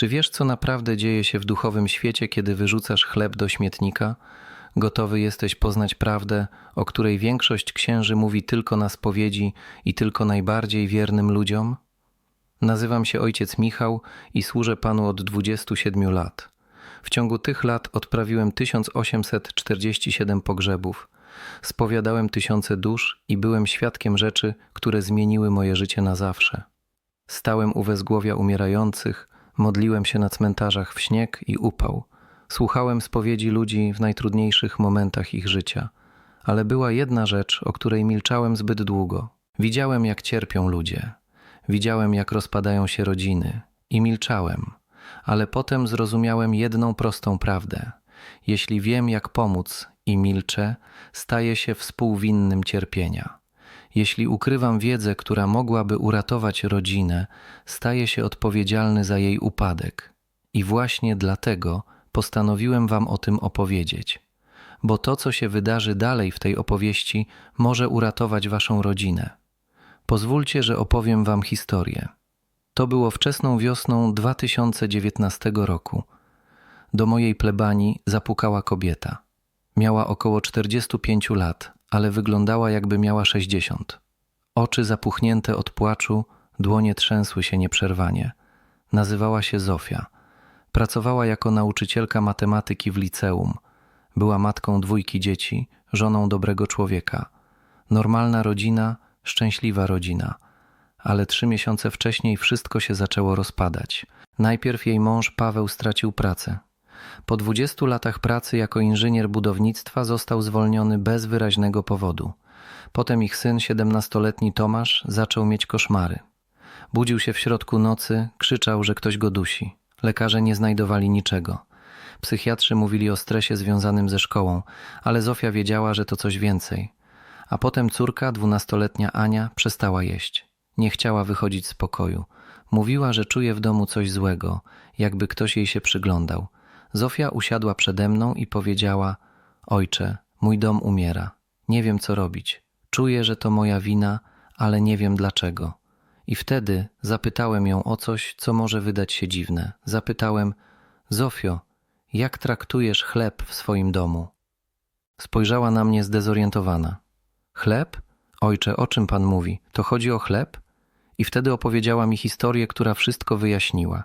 Czy wiesz, co naprawdę dzieje się w duchowym świecie, kiedy wyrzucasz chleb do śmietnika? Gotowy jesteś poznać prawdę, o której większość księży mówi tylko na spowiedzi i tylko najbardziej wiernym ludziom? Nazywam się ojciec Michał i służę Panu od 27 lat. W ciągu tych lat odprawiłem 1847 pogrzebów, spowiadałem tysiące dusz i byłem świadkiem rzeczy, które zmieniły moje życie na zawsze. Stałem u wezgłowia umierających, modliłem się na cmentarzach w śnieg i upał. Słuchałem spowiedzi ludzi w najtrudniejszych momentach ich życia. Ale była jedna rzecz, o której milczałem zbyt długo. Widziałem, jak cierpią ludzie. Widziałem, jak rozpadają się rodziny. I milczałem. Ale potem zrozumiałem jedną prostą prawdę. Jeśli wiem, jak pomóc i milczę, staję się współwinnym cierpienia. Jeśli ukrywam wiedzę, która mogłaby uratować rodzinę, staję się odpowiedzialny za jej upadek. I właśnie dlatego postanowiłem Wam o tym opowiedzieć. Bo to, co się wydarzy dalej w tej opowieści, może uratować Waszą rodzinę. Pozwólcie, że opowiem Wam historię. To było wczesną wiosną 2019 roku. Do mojej plebanii zapukała kobieta. Miała około 45 lat, ale wyglądała jakby miała 60. Oczy zapuchnięte od płaczu, dłonie trzęsły się nieprzerwanie. Nazywała się Zofia. Pracowała jako nauczycielka matematyki w liceum. Była matką dwójki dzieci, żoną dobrego człowieka. Normalna rodzina, szczęśliwa rodzina. Ale trzy miesiące wcześniej wszystko się zaczęło rozpadać. Najpierw jej mąż Paweł stracił pracę. Po 20 latach pracy jako inżynier budownictwa został zwolniony bez wyraźnego powodu. Potem ich syn, 17-letni Tomasz, zaczął mieć koszmary. Budził się w środku nocy, krzyczał, że ktoś go dusi. Lekarze nie znajdowali niczego. Psychiatrzy mówili o stresie związanym ze szkołą, ale Zofia wiedziała, że to coś więcej. A potem córka, dwunastoletnia Ania, przestała jeść. Nie chciała wychodzić z pokoju. Mówiła, że czuje w domu coś złego, jakby ktoś jej się przyglądał. Zofia usiadła przede mną i powiedziała: Ojcze, mój dom umiera. Nie wiem, co robić. Czuję, że to moja wina, ale nie wiem dlaczego. I wtedy zapytałem ją o coś, co może wydać się dziwne. Zapytałem: Zofio, jak traktujesz chleb w swoim domu? Spojrzała na mnie zdezorientowana. Chleb? Ojcze, o czym pan mówi? To chodzi o chleb? I wtedy opowiedziała mi historię, która wszystko wyjaśniła.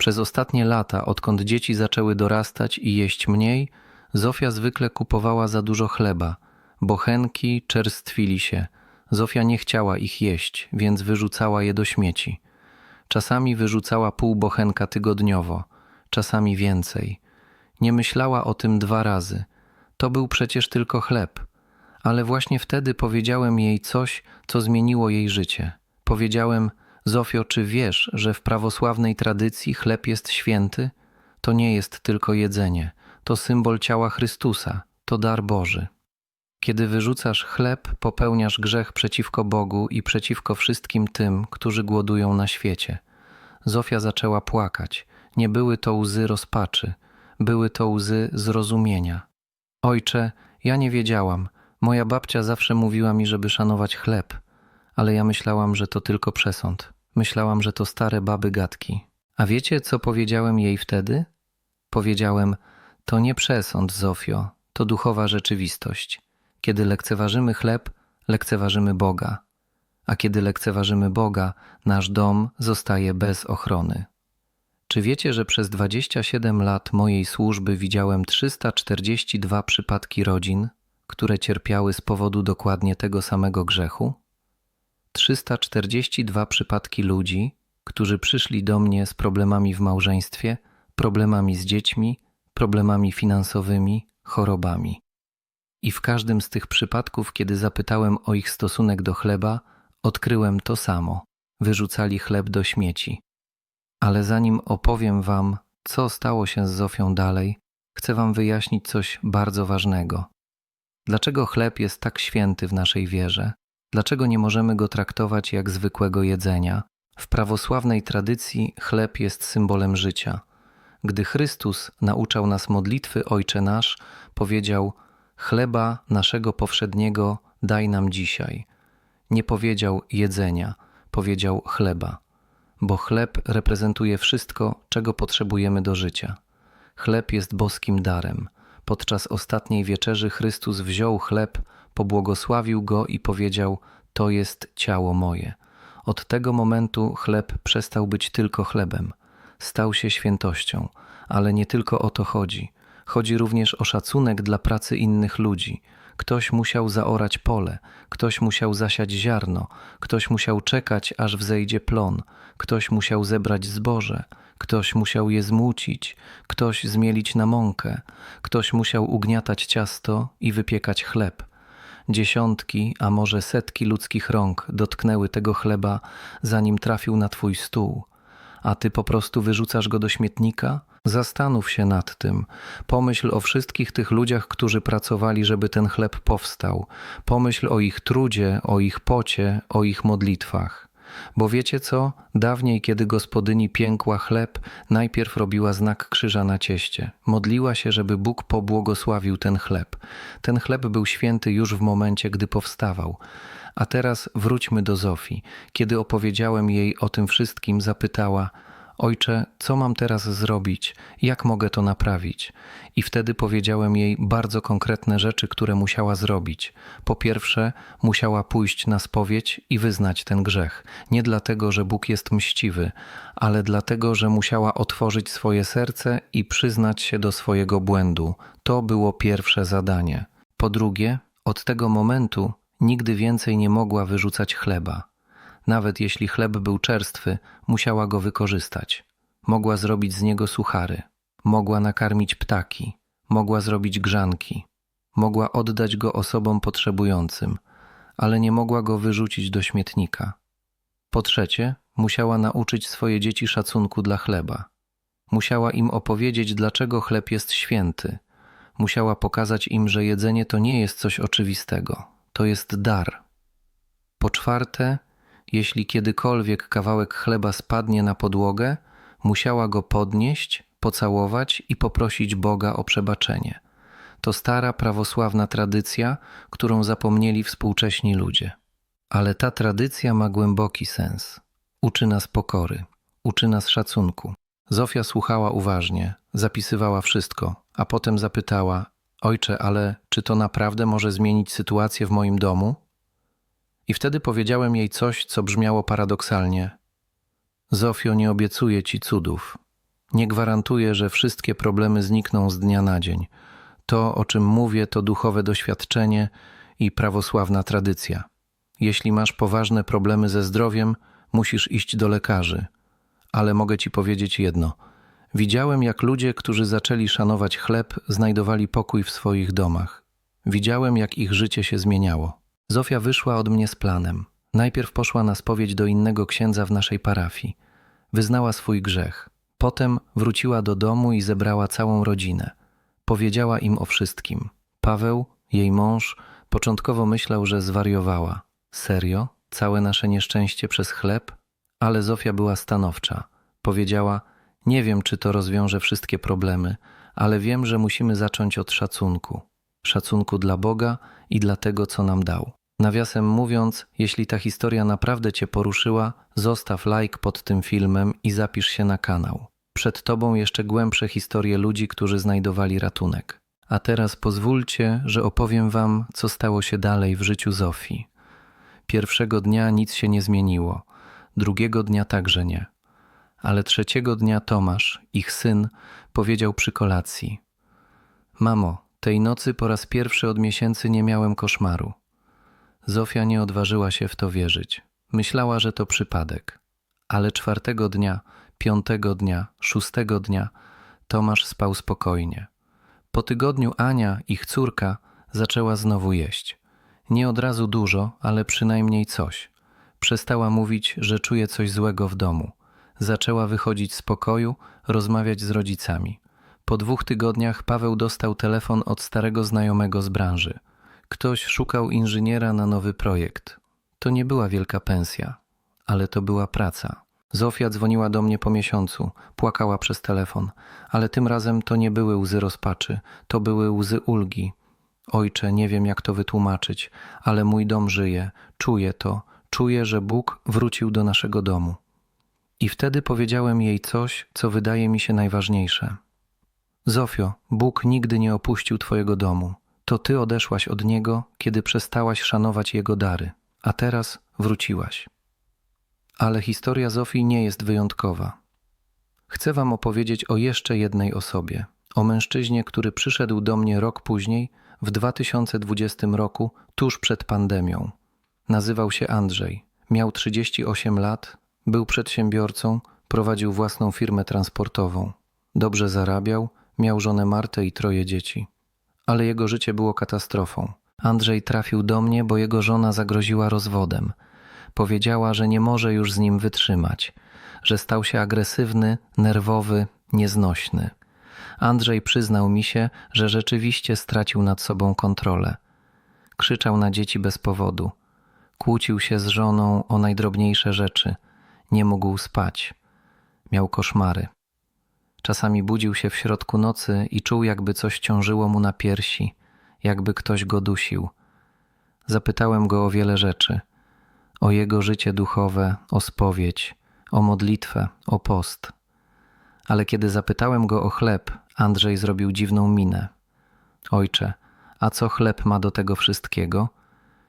Przez ostatnie lata, odkąd dzieci zaczęły dorastać i jeść mniej, Zofia zwykle kupowała za dużo chleba. Bochenki czerstwili się. Zofia nie chciała ich jeść, więc wyrzucała je do śmieci. Czasami wyrzucała pół bochenka tygodniowo, czasami więcej. Nie myślała o tym dwa razy. To był przecież tylko chleb. Ale właśnie wtedy powiedziałem jej coś, co zmieniło jej życie. Powiedziałem: Zofio, czy wiesz, że w prawosławnej tradycji chleb jest święty? To nie jest tylko jedzenie, to symbol ciała Chrystusa, to dar Boży. Kiedy wyrzucasz chleb, popełniasz grzech przeciwko Bogu i przeciwko wszystkim tym, którzy głodują na świecie. Zofia zaczęła płakać. Nie były to łzy rozpaczy, były to łzy zrozumienia. Ojcze, ja nie wiedziałam. Moja babcia zawsze mówiła mi, żeby szanować chleb ale ja myślałam, że to tylko przesąd. Myślałam, że to stare baby gadki. A wiecie, co powiedziałem jej wtedy? Powiedziałem: To nie przesąd, Zofio, to duchowa rzeczywistość. Kiedy lekceważymy chleb, lekceważymy Boga. A kiedy lekceważymy Boga, nasz dom zostaje bez ochrony. Czy wiecie, że przez 27 lat mojej służby widziałem 342 przypadki rodzin, które cierpiały z powodu dokładnie tego samego grzechu? 342 przypadki ludzi, którzy przyszli do mnie z problemami w małżeństwie, problemami z dziećmi, problemami finansowymi, chorobami. I w każdym z tych przypadków, kiedy zapytałem o ich stosunek do chleba, odkryłem to samo wyrzucali chleb do śmieci. Ale zanim opowiem Wam, co stało się z Zofią dalej, chcę Wam wyjaśnić coś bardzo ważnego. Dlaczego chleb jest tak święty w naszej wierze? Dlaczego nie możemy go traktować jak zwykłego jedzenia? W prawosławnej tradycji chleb jest symbolem życia. Gdy Chrystus nauczał nas modlitwy Ojcze Nasz, powiedział: Chleba naszego powszedniego daj nam dzisiaj. Nie powiedział jedzenia, powiedział chleba. bo chleb reprezentuje wszystko, czego potrzebujemy do życia. Chleb jest boskim darem. Podczas ostatniej wieczerzy Chrystus wziął chleb, pobłogosławił go i powiedział: To jest ciało moje. Od tego momentu chleb przestał być tylko chlebem, stał się świętością, ale nie tylko o to chodzi. Chodzi również o szacunek dla pracy innych ludzi. Ktoś musiał zaorać pole, ktoś musiał zasiać ziarno, ktoś musiał czekać, aż wzejdzie plon, ktoś musiał zebrać zboże, ktoś musiał je zmucić, ktoś zmielić na mąkę, ktoś musiał ugniatać ciasto i wypiekać chleb. Dziesiątki, a może setki ludzkich rąk dotknęły tego chleba, zanim trafił na twój stół, a ty po prostu wyrzucasz go do śmietnika? Zastanów się nad tym. Pomyśl o wszystkich tych ludziach, którzy pracowali, żeby ten chleb powstał. Pomyśl o ich trudzie, o ich pocie, o ich modlitwach. Bo wiecie co? Dawniej, kiedy gospodyni piękła chleb, najpierw robiła znak krzyża na cieście. Modliła się, żeby Bóg pobłogosławił ten chleb. Ten chleb był święty już w momencie, gdy powstawał. A teraz wróćmy do Zofii. Kiedy opowiedziałem jej o tym wszystkim, zapytała: Ojcze, co mam teraz zrobić? Jak mogę to naprawić? I wtedy powiedziałem jej bardzo konkretne rzeczy, które musiała zrobić. Po pierwsze, musiała pójść na spowiedź i wyznać ten grzech. Nie dlatego, że Bóg jest mściwy, ale dlatego, że musiała otworzyć swoje serce i przyznać się do swojego błędu. To było pierwsze zadanie. Po drugie, od tego momentu nigdy więcej nie mogła wyrzucać chleba. Nawet jeśli chleb był czerstwy, musiała go wykorzystać. Mogła zrobić z niego suchary, mogła nakarmić ptaki, mogła zrobić grzanki, mogła oddać go osobom potrzebującym, ale nie mogła go wyrzucić do śmietnika. Po trzecie, musiała nauczyć swoje dzieci szacunku dla chleba. Musiała im opowiedzieć, dlaczego chleb jest święty. Musiała pokazać im, że jedzenie to nie jest coś oczywistego, to jest dar. Po czwarte, jeśli kiedykolwiek kawałek chleba spadnie na podłogę, musiała go podnieść, pocałować i poprosić Boga o przebaczenie. To stara prawosławna tradycja, którą zapomnieli współcześni ludzie. Ale ta tradycja ma głęboki sens. Uczy nas pokory, uczy nas szacunku. Zofia słuchała uważnie, zapisywała wszystko, a potem zapytała: Ojcze, ale czy to naprawdę może zmienić sytuację w moim domu? I wtedy powiedziałem jej coś, co brzmiało paradoksalnie. Zofio, nie obiecuję ci cudów. Nie gwarantuję, że wszystkie problemy znikną z dnia na dzień. To, o czym mówię, to duchowe doświadczenie i prawosławna tradycja. Jeśli masz poważne problemy ze zdrowiem, musisz iść do lekarzy. Ale mogę ci powiedzieć jedno. Widziałem, jak ludzie, którzy zaczęli szanować chleb, znajdowali pokój w swoich domach. Widziałem, jak ich życie się zmieniało. Zofia wyszła od mnie z planem. Najpierw poszła na spowiedź do innego księdza w naszej parafii. Wyznała swój grzech. Potem wróciła do domu i zebrała całą rodzinę. Powiedziała im o wszystkim. Paweł, jej mąż, początkowo myślał, że zwariowała. Serio? Całe nasze nieszczęście przez chleb? Ale Zofia była stanowcza. Powiedziała: Nie wiem, czy to rozwiąże wszystkie problemy, ale wiem, że musimy zacząć od szacunku. Szacunku dla Boga i dla tego, co nam dał. Nawiasem mówiąc, jeśli ta historia naprawdę Cię poruszyła, zostaw like pod tym filmem i zapisz się na kanał. Przed Tobą jeszcze głębsze historie ludzi, którzy znajdowali ratunek. A teraz pozwólcie, że opowiem Wam, co stało się dalej w życiu Zofii. Pierwszego dnia nic się nie zmieniło, drugiego dnia także nie. Ale trzeciego dnia Tomasz, ich syn, powiedział przy kolacji: Mamo, tej nocy po raz pierwszy od miesięcy nie miałem koszmaru. Zofia nie odważyła się w to wierzyć. Myślała, że to przypadek. Ale czwartego dnia, piątego dnia, szóstego dnia Tomasz spał spokojnie. Po tygodniu Ania, ich córka, zaczęła znowu jeść. Nie od razu dużo, ale przynajmniej coś. Przestała mówić, że czuje coś złego w domu. Zaczęła wychodzić z pokoju, rozmawiać z rodzicami. Po dwóch tygodniach Paweł dostał telefon od starego znajomego z branży – Ktoś szukał inżyniera na nowy projekt. To nie była wielka pensja, ale to była praca. Zofia dzwoniła do mnie po miesiącu, płakała przez telefon, ale tym razem to nie były łzy rozpaczy, to były łzy ulgi. Ojcze, nie wiem jak to wytłumaczyć, ale mój dom żyje, czuję to, czuję, że Bóg wrócił do naszego domu. I wtedy powiedziałem jej coś, co wydaje mi się najważniejsze. Zofio, Bóg nigdy nie opuścił Twojego domu. To Ty odeszłaś od Niego, kiedy przestałaś szanować Jego dary, a teraz wróciłaś. Ale historia Zofii nie jest wyjątkowa. Chcę Wam opowiedzieć o jeszcze jednej osobie. O mężczyźnie, który przyszedł do mnie rok później, w 2020 roku, tuż przed pandemią. Nazywał się Andrzej. Miał 38 lat, był przedsiębiorcą, prowadził własną firmę transportową. Dobrze zarabiał, miał żonę Martę i troje dzieci. Ale jego życie było katastrofą. Andrzej trafił do mnie, bo jego żona zagroziła rozwodem. Powiedziała, że nie może już z nim wytrzymać, że stał się agresywny, nerwowy, nieznośny. Andrzej przyznał mi się, że rzeczywiście stracił nad sobą kontrolę. Krzyczał na dzieci bez powodu. Kłócił się z żoną o najdrobniejsze rzeczy. Nie mógł spać. Miał koszmary. Czasami budził się w środku nocy i czuł, jakby coś ciążyło mu na piersi, jakby ktoś go dusił. Zapytałem go o wiele rzeczy: o jego życie duchowe, o spowiedź, o modlitwę, o post. Ale kiedy zapytałem go o chleb, Andrzej zrobił dziwną minę. Ojcze, a co chleb ma do tego wszystkiego?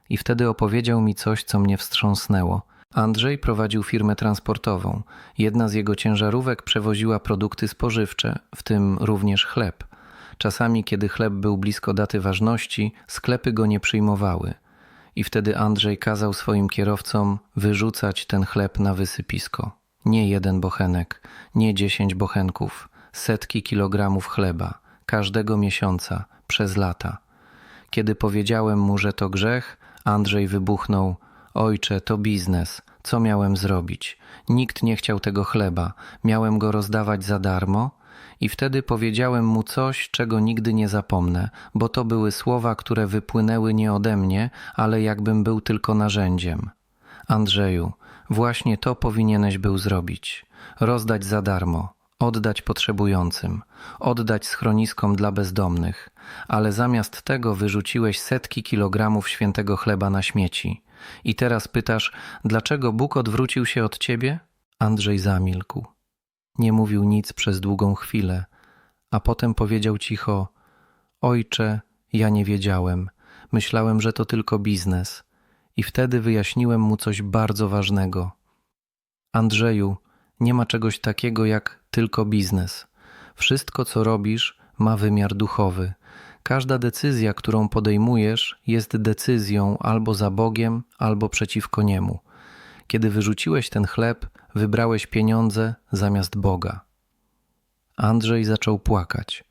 I wtedy opowiedział mi coś, co mnie wstrząsnęło. Andrzej prowadził firmę transportową. Jedna z jego ciężarówek przewoziła produkty spożywcze, w tym również chleb. Czasami, kiedy chleb był blisko daty ważności, sklepy go nie przyjmowały. I wtedy Andrzej kazał swoim kierowcom wyrzucać ten chleb na wysypisko. Nie jeden bochenek, nie dziesięć bochenków, setki kilogramów chleba, każdego miesiąca, przez lata. Kiedy powiedziałem mu, że to grzech, Andrzej wybuchnął: Ojcze, to biznes. Co miałem zrobić? Nikt nie chciał tego chleba. Miałem go rozdawać za darmo? I wtedy powiedziałem mu coś, czego nigdy nie zapomnę, bo to były słowa, które wypłynęły nie ode mnie, ale jakbym był tylko narzędziem. Andrzeju, właśnie to powinieneś był zrobić. Rozdać za darmo, oddać potrzebującym, oddać schroniskom dla bezdomnych, ale zamiast tego wyrzuciłeś setki kilogramów świętego chleba na śmieci. I teraz pytasz, dlaczego Bóg odwrócił się od ciebie? Andrzej zamilkł. Nie mówił nic przez długą chwilę, a potem powiedział cicho: Ojcze, ja nie wiedziałem. Myślałem, że to tylko biznes. I wtedy wyjaśniłem mu coś bardzo ważnego. Andrzeju, nie ma czegoś takiego jak tylko biznes. Wszystko, co robisz, ma wymiar duchowy. Każda decyzja, którą podejmujesz, jest decyzją albo za Bogiem, albo przeciwko Niemu. Kiedy wyrzuciłeś ten chleb, wybrałeś pieniądze zamiast Boga. Andrzej zaczął płakać.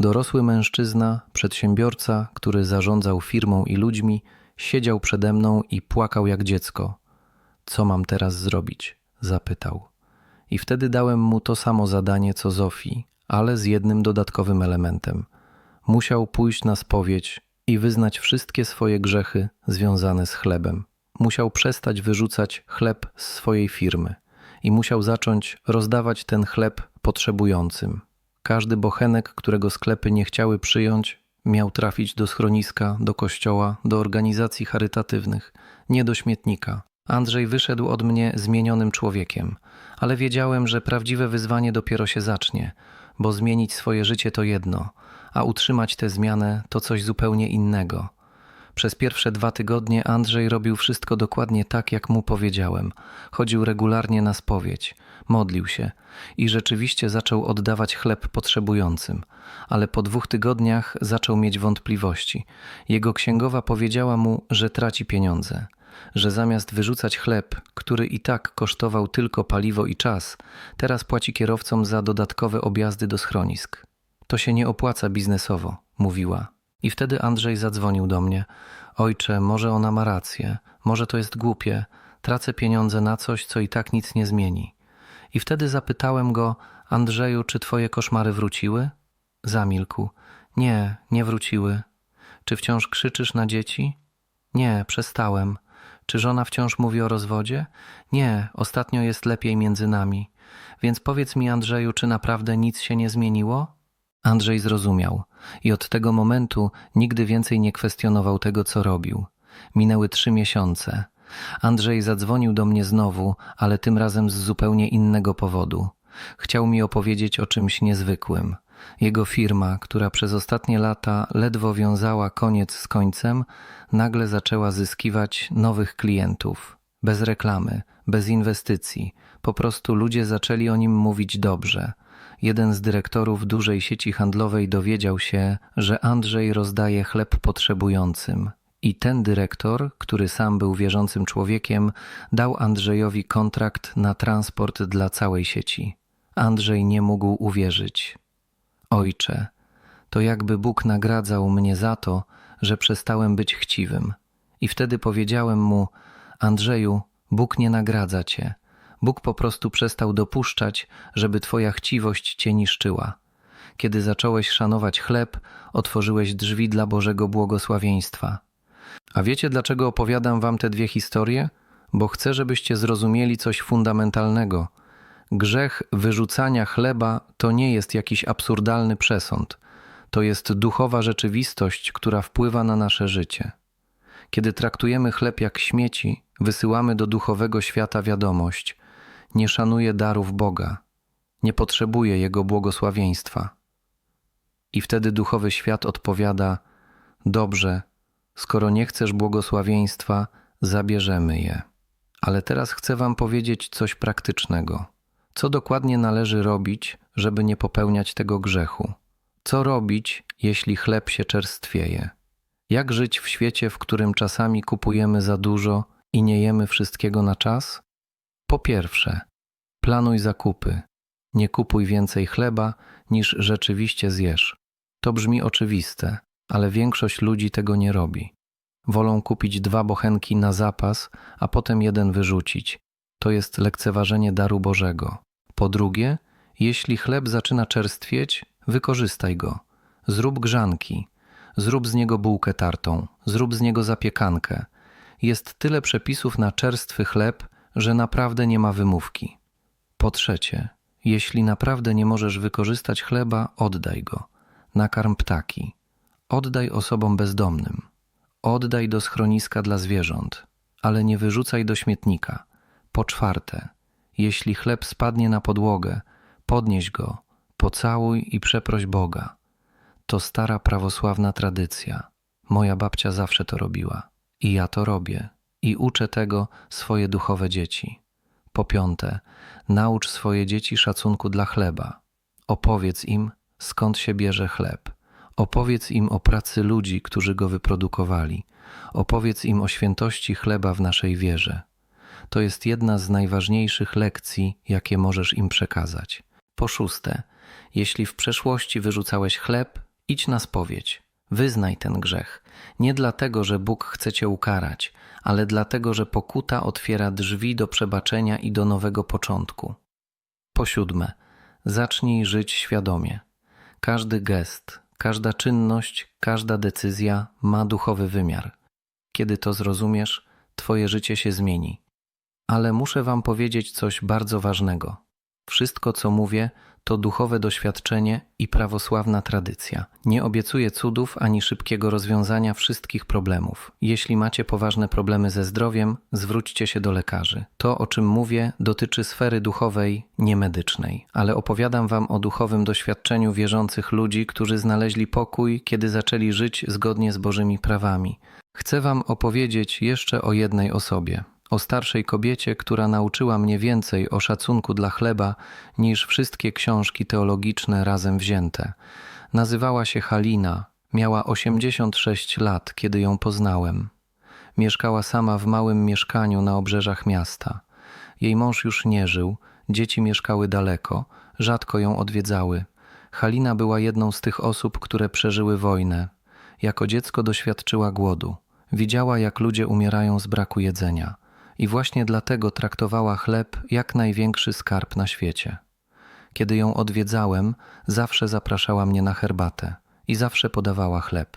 Dorosły mężczyzna, przedsiębiorca, który zarządzał firmą i ludźmi, siedział przede mną i płakał jak dziecko. Co mam teraz zrobić? zapytał. I wtedy dałem mu to samo zadanie co Zofii, ale z jednym dodatkowym elementem. Musiał pójść na spowiedź i wyznać wszystkie swoje grzechy związane z chlebem. Musiał przestać wyrzucać chleb z swojej firmy i musiał zacząć rozdawać ten chleb potrzebującym. Każdy bochenek, którego sklepy nie chciały przyjąć, miał trafić do schroniska, do kościoła, do organizacji charytatywnych, nie do śmietnika. Andrzej wyszedł od mnie zmienionym człowiekiem, ale wiedziałem, że prawdziwe wyzwanie dopiero się zacznie, bo zmienić swoje życie to jedno, a utrzymać tę zmianę to coś zupełnie innego. Przez pierwsze dwa tygodnie Andrzej robił wszystko dokładnie tak, jak mu powiedziałem. Chodził regularnie na spowiedź, modlił się i rzeczywiście zaczął oddawać chleb potrzebującym. Ale po dwóch tygodniach zaczął mieć wątpliwości. Jego księgowa powiedziała mu, że traci pieniądze, że zamiast wyrzucać chleb, który i tak kosztował tylko paliwo i czas, teraz płaci kierowcom za dodatkowe objazdy do schronisk. To się nie opłaca biznesowo, mówiła. I wtedy Andrzej zadzwonił do mnie. Ojcze, może ona ma rację, może to jest głupie, tracę pieniądze na coś, co i tak nic nie zmieni. I wtedy zapytałem go, Andrzeju, czy twoje koszmary wróciły? Zamilkł. Nie, nie wróciły. Czy wciąż krzyczysz na dzieci? Nie, przestałem. Czy żona wciąż mówi o rozwodzie? Nie, ostatnio jest lepiej między nami. Więc powiedz mi, Andrzeju, czy naprawdę nic się nie zmieniło? Andrzej zrozumiał i od tego momentu nigdy więcej nie kwestionował tego, co robił. Minęły trzy miesiące. Andrzej zadzwonił do mnie znowu, ale tym razem z zupełnie innego powodu. Chciał mi opowiedzieć o czymś niezwykłym. Jego firma, która przez ostatnie lata ledwo wiązała koniec z końcem, nagle zaczęła zyskiwać nowych klientów. Bez reklamy, bez inwestycji. Po prostu ludzie zaczęli o nim mówić dobrze. Jeden z dyrektorów dużej sieci handlowej dowiedział się, że Andrzej rozdaje chleb potrzebującym. I ten dyrektor, który sam był wierzącym człowiekiem, dał Andrzejowi kontrakt na transport dla całej sieci. Andrzej nie mógł uwierzyć. Ojcze, to jakby Bóg nagradzał mnie za to, że przestałem być chciwym. I wtedy powiedziałem mu: Andrzeju, Bóg nie nagradza cię. Bóg po prostu przestał dopuszczać, żeby twoja chciwość cię niszczyła. Kiedy zacząłeś szanować chleb, otworzyłeś drzwi dla Bożego błogosławieństwa. A wiecie, dlaczego opowiadam wam te dwie historie? Bo chcę, żebyście zrozumieli coś fundamentalnego. Grzech wyrzucania chleba to nie jest jakiś absurdalny przesąd. To jest duchowa rzeczywistość, która wpływa na nasze życie. Kiedy traktujemy chleb jak śmieci, wysyłamy do duchowego świata wiadomość: nie szanuję darów Boga, nie potrzebuję Jego błogosławieństwa. I wtedy duchowy świat odpowiada: Dobrze, skoro nie chcesz błogosławieństwa, zabierzemy je. Ale teraz chcę Wam powiedzieć coś praktycznego. Co dokładnie należy robić, żeby nie popełniać tego grzechu? Co robić, jeśli chleb się czerstwieje? Jak żyć w świecie, w którym czasami kupujemy za dużo i nie jemy wszystkiego na czas? Po pierwsze, planuj zakupy. Nie kupuj więcej chleba, niż rzeczywiście zjesz. To brzmi oczywiste, ale większość ludzi tego nie robi. Wolą kupić dwa bochenki na zapas, a potem jeden wyrzucić. To jest lekceważenie daru Bożego. Po drugie, jeśli chleb zaczyna czerstwieć, wykorzystaj go. Zrób grzanki, zrób z niego bułkę tartą, zrób z niego zapiekankę. Jest tyle przepisów na czerstwy chleb, że naprawdę nie ma wymówki. Po trzecie, jeśli naprawdę nie możesz wykorzystać chleba, oddaj go. Nakarm ptaki. Oddaj osobom bezdomnym. Oddaj do schroniska dla zwierząt, ale nie wyrzucaj do śmietnika. Po czwarte, jeśli chleb spadnie na podłogę, podnieś go, pocałuj i przeproś Boga. To stara prawosławna tradycja. Moja babcia zawsze to robiła. I ja to robię. I uczę tego swoje duchowe dzieci. Po piąte, naucz swoje dzieci szacunku dla chleba. Opowiedz im, skąd się bierze chleb. Opowiedz im o pracy ludzi, którzy go wyprodukowali. Opowiedz im o świętości chleba w naszej wierze. To jest jedna z najważniejszych lekcji, jakie możesz im przekazać. Po szóste, jeśli w przeszłości wyrzucałeś chleb, idź na spowiedź. Wyznaj ten grzech. Nie dlatego, że Bóg chce cię ukarać, ale dlatego, że pokuta otwiera drzwi do przebaczenia i do nowego początku. Po siódme, zacznij żyć świadomie. Każdy gest, każda czynność, każda decyzja ma duchowy wymiar. Kiedy to zrozumiesz, Twoje życie się zmieni. Ale muszę Wam powiedzieć coś bardzo ważnego. Wszystko, co mówię, to duchowe doświadczenie i prawosławna tradycja. Nie obiecuję cudów ani szybkiego rozwiązania wszystkich problemów. Jeśli macie poważne problemy ze zdrowiem, zwróćcie się do lekarzy. To, o czym mówię, dotyczy sfery duchowej, nie medycznej, ale opowiadam Wam o duchowym doświadczeniu wierzących ludzi, którzy znaleźli pokój, kiedy zaczęli żyć zgodnie z Bożymi prawami. Chcę Wam opowiedzieć jeszcze o jednej osobie o starszej kobiecie, która nauczyła mnie więcej o szacunku dla chleba niż wszystkie książki teologiczne razem wzięte. Nazywała się Halina, miała 86 lat, kiedy ją poznałem. Mieszkała sama w małym mieszkaniu na obrzeżach miasta. Jej mąż już nie żył, dzieci mieszkały daleko, rzadko ją odwiedzały. Halina była jedną z tych osób, które przeżyły wojnę. Jako dziecko doświadczyła głodu. Widziała, jak ludzie umierają z braku jedzenia i właśnie dlatego traktowała chleb jak największy skarb na świecie. Kiedy ją odwiedzałem, zawsze zapraszała mnie na herbatę i zawsze podawała chleb.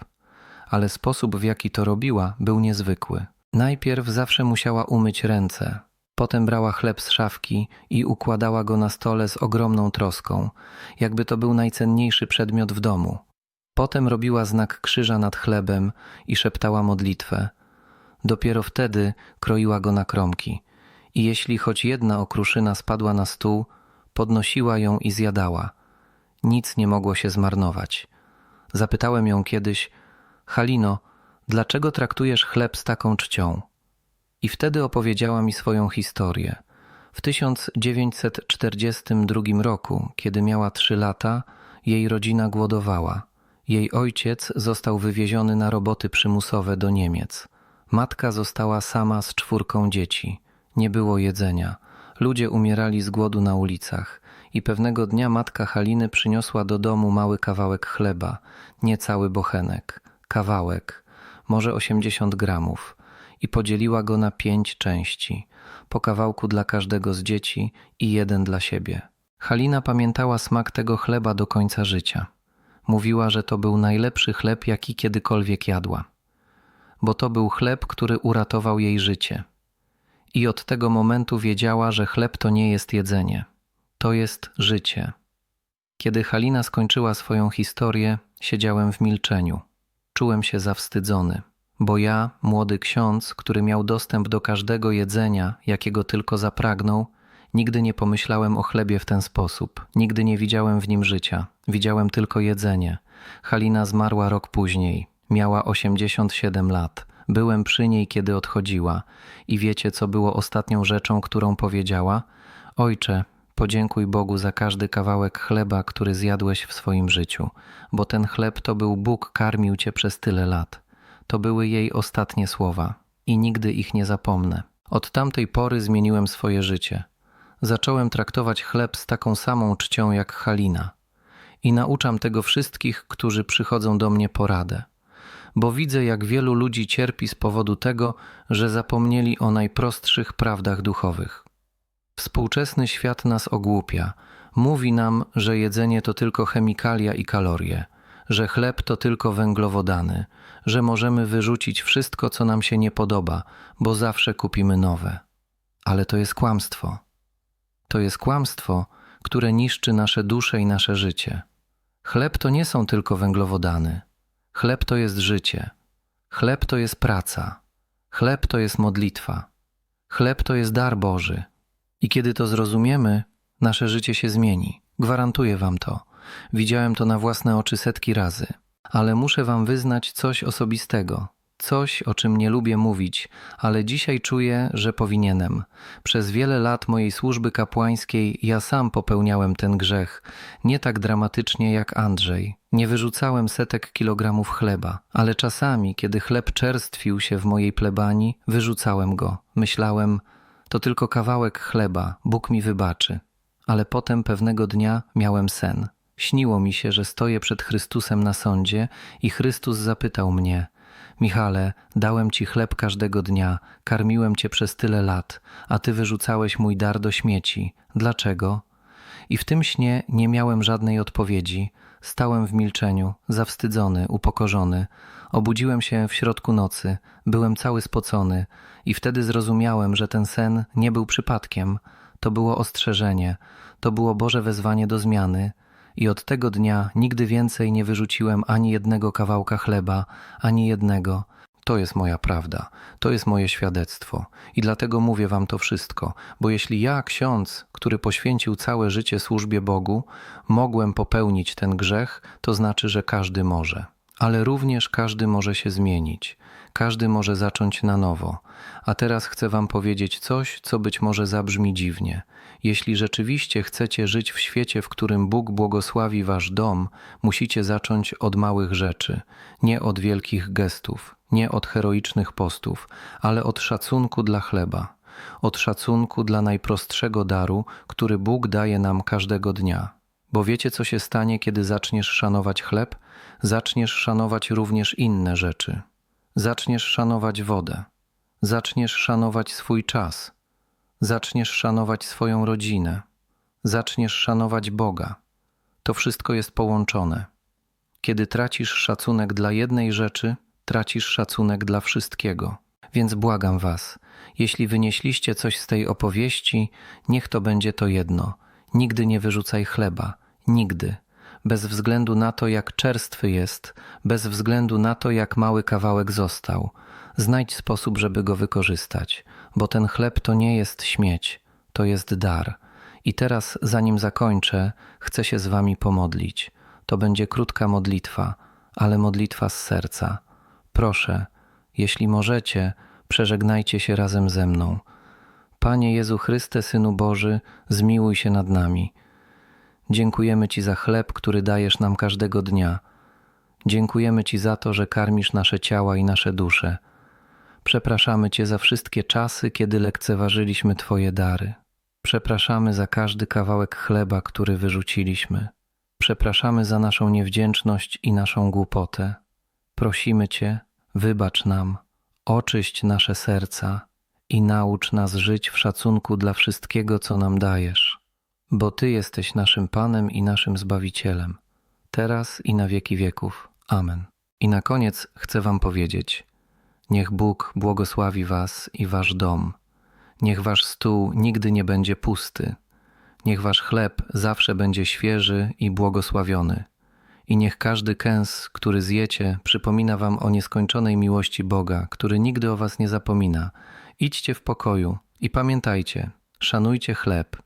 Ale sposób, w jaki to robiła, był niezwykły. Najpierw zawsze musiała umyć ręce, potem brała chleb z szafki i układała go na stole z ogromną troską, jakby to był najcenniejszy przedmiot w domu. Potem robiła znak krzyża nad chlebem i szeptała modlitwę – Dopiero wtedy kroiła go na kromki. I jeśli choć jedna okruszyna spadła na stół, podnosiła ją i zjadała. Nic nie mogło się zmarnować. Zapytałem ją kiedyś: Halino, dlaczego traktujesz chleb z taką czcią? I wtedy opowiedziała mi swoją historię. W 1942 roku, kiedy miała trzy lata, jej rodzina głodowała. Jej ojciec został wywieziony na roboty przymusowe do Niemiec. Matka została sama z czwórką dzieci. Nie było jedzenia. Ludzie umierali z głodu na ulicach. I pewnego dnia matka Haliny przyniosła do domu mały kawałek chleba, nie cały bochenek, kawałek, może 80 gramów, i podzieliła go na pięć części, po kawałku dla każdego z dzieci i jeden dla siebie. Halina pamiętała smak tego chleba do końca życia. Mówiła, że to był najlepszy chleb, jaki kiedykolwiek jadła, bo to był chleb, który uratował jej życie. I od tego momentu wiedziała, że chleb to nie jest jedzenie, to jest życie. Kiedy Halina skończyła swoją historię, siedziałem w milczeniu. Czułem się zawstydzony, bo ja, młody ksiądz, który miał dostęp do każdego jedzenia, jakiego tylko zapragnął, nigdy nie pomyślałem o chlebie w ten sposób. Nigdy nie widziałem w nim życia. Widziałem tylko jedzenie. Halina zmarła rok później. Miała 87 lat. Byłem przy niej, kiedy odchodziła. I wiecie, co było ostatnią rzeczą, którą powiedziała? Ojcze, podziękuj Bogu za każdy kawałek chleba, który zjadłeś w swoim życiu, bo ten chleb to był Bóg karmił cię przez tyle lat. To były jej ostatnie słowa i nigdy ich nie zapomnę. Od tamtej pory zmieniłem swoje życie. Zacząłem traktować chleb z taką samą czcią jak Halina i nauczam tego wszystkich, którzy przychodzą do mnie po radę, bo widzę, jak wielu ludzi cierpi z powodu tego, że zapomnieli o najprostszych prawdach duchowych. Współczesny świat nas ogłupia, mówi nam, że jedzenie to tylko chemikalia i kalorie, że chleb to tylko węglowodany, że możemy wyrzucić wszystko, co nam się nie podoba, bo zawsze kupimy nowe. Ale to jest kłamstwo. To jest kłamstwo, które niszczy nasze dusze i nasze życie. Chleb to nie są tylko węglowodany. Chleb to jest życie. Chleb to jest praca. Chleb to jest modlitwa. Chleb to jest dar Boży. I kiedy to zrozumiemy, nasze życie się zmieni. Gwarantuję Wam to. Widziałem to na własne oczy setki razy. Ale muszę Wam wyznać coś osobistego, coś, o czym nie lubię mówić, ale dzisiaj czuję, że powinienem. Przez wiele lat mojej służby kapłańskiej ja sam popełniałem ten grzech, nie tak dramatycznie jak Andrzej. Nie wyrzucałem setek kilogramów chleba, ale czasami, kiedy chleb czerstwił się w mojej plebanii, wyrzucałem go. Myślałem, to tylko kawałek chleba, Bóg mi wybaczy. Ale potem pewnego dnia miałem sen. Śniło mi się, że stoję przed Chrystusem na sądzie i Chrystus zapytał mnie: Michale, dałem ci chleb każdego dnia, karmiłem cię przez tyle lat, a ty wyrzucałeś mój dar do śmieci. Dlaczego? I w tym śnie nie miałem żadnej odpowiedzi. Stałem w milczeniu, zawstydzony, upokorzony. Obudziłem się w środku nocy, byłem cały spocony i wtedy zrozumiałem, że ten sen nie był przypadkiem. To było ostrzeżenie, to było Boże wezwanie do zmiany i od tego dnia nigdy więcej nie wyrzuciłem ani jednego kawałka chleba, ani jednego. To jest moja prawda, to jest moje świadectwo i dlatego mówię wam to wszystko, bo jeśli ja, ksiądz, który poświęcił całe życie służbie Bogu, mogłem popełnić ten grzech, to znaczy, że każdy może. Ale również każdy może się zmienić, każdy może zacząć na nowo. A teraz chcę wam powiedzieć coś, co być może zabrzmi dziwnie. Jeśli rzeczywiście chcecie żyć w świecie, w którym Bóg błogosławi wasz dom, musicie zacząć od małych rzeczy, nie od wielkich gestów, nie od heroicznych postów, ale od szacunku dla chleba, od szacunku dla najprostszego daru, który Bóg daje nam każdego dnia. Bo wiecie, co się stanie, kiedy zaczniesz szanować chleb? Zaczniesz szanować również inne rzeczy. Zaczniesz szanować wodę. Zaczniesz szanować swój czas zaczniesz szanować swoją rodzinę, zaczniesz szanować Boga. To wszystko jest połączone. Kiedy tracisz szacunek dla jednej rzeczy, tracisz szacunek dla wszystkiego. Więc błagam Was, jeśli wynieśliście coś z tej opowieści, niech to będzie to jedno. Nigdy nie wyrzucaj chleba, nigdy, bez względu na to, jak czerstwy jest, bez względu na to, jak mały kawałek został. Znajdź sposób, żeby go wykorzystać, bo ten chleb to nie jest śmieć, to jest dar. I teraz, zanim zakończę, chcę się z Wami pomodlić. To będzie krótka modlitwa, ale modlitwa z serca. Proszę, jeśli możecie, przeżegnajcie się razem ze mną. Panie Jezu Chryste, Synu Boży, zmiłuj się nad nami. Dziękujemy Ci za chleb, który dajesz nam każdego dnia. Dziękujemy Ci za to, że karmisz nasze ciała i nasze dusze. Przepraszamy Cię za wszystkie czasy, kiedy lekceważyliśmy Twoje dary. Przepraszamy za każdy kawałek chleba, który wyrzuciliśmy. Przepraszamy za naszą niewdzięczność i naszą głupotę. Prosimy Cię, wybacz nam, oczyść nasze serca i naucz nas żyć w szacunku dla wszystkiego, co nam dajesz, bo Ty jesteś naszym Panem i naszym Zbawicielem, teraz i na wieki wieków. Amen. I na koniec chcę Wam powiedzieć: Niech Bóg błogosławi Was i Wasz dom. Niech Wasz stół nigdy nie będzie pusty. Niech Wasz chleb zawsze będzie świeży i błogosławiony. I niech każdy kęs, który zjecie, przypomina Wam o nieskończonej miłości Boga, który nigdy o Was nie zapomina. Idźcie w pokoju i pamiętajcie, szanujcie chleb